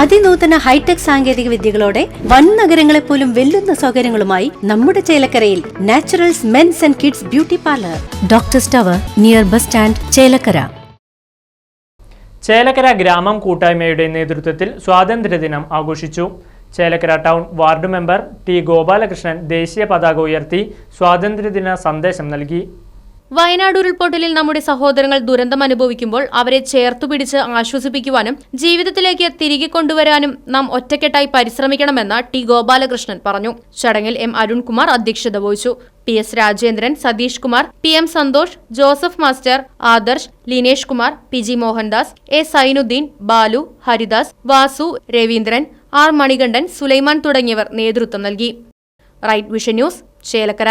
അതിനൂതന hi tech സാങ്കേതിക വിദ്യകളോടെ വൻ നഗരങ്ങളെ പോലും വെല്ലുന്ന സൗകര്യങ്ങളുമായി നമ്മുടെ ചേലക്കരയിൽ Naturals men's and kids beauty parlour. Doctor സ്റ്റവർ near bus stand Chelakkara. Chelakkara ഗ്രാമം കൂട്ടായ്മയുടെ നേതൃത്വത്തിൽ സ്വാതന്ത്ര്യദിനം ആഘോഷിച്ചു. Chelakkara town ward member T Gopalakrishnan ദേശീയ പതാക ഉയർത്തി സ്വാതന്ത്ര്യദിന സന്ദേശം നൽകി. വയനാട് ഉരുൾപൊട്ടലിൽ നമ്മുടെ സഹോദരങ്ങൾ ദുരന്തം അനുഭവിക്കുമ്പോൾ അവരെ ചേർത്തുപിടിച്ച് ആശ്വസിപ്പിക്കുവാനും ജീവിതത്തിലേക്ക് തിരികെ കൊണ്ടുവരാനും നാം ഒറ്റക്കെട്ടായി പരിശ്രമിക്കണമെന്ന് ടി ഗോപാലകൃഷ്ണൻ പറഞ്ഞു. ചടങ്ങിൽ എം അരുൺകുമാർ അധ്യക്ഷത വഹിച്ചു. P S Rajendran Satheesh Kumar P M Santhosh Joseph master Adarsh Linesh Kumar P G Mohandas A Sainuddin Balu Haridas Vasu Raveendran R Manikandan Sulaiman തുടങ്ങിയവർ നേതൃത്വം നൽകി. Right vision news Chelakkara.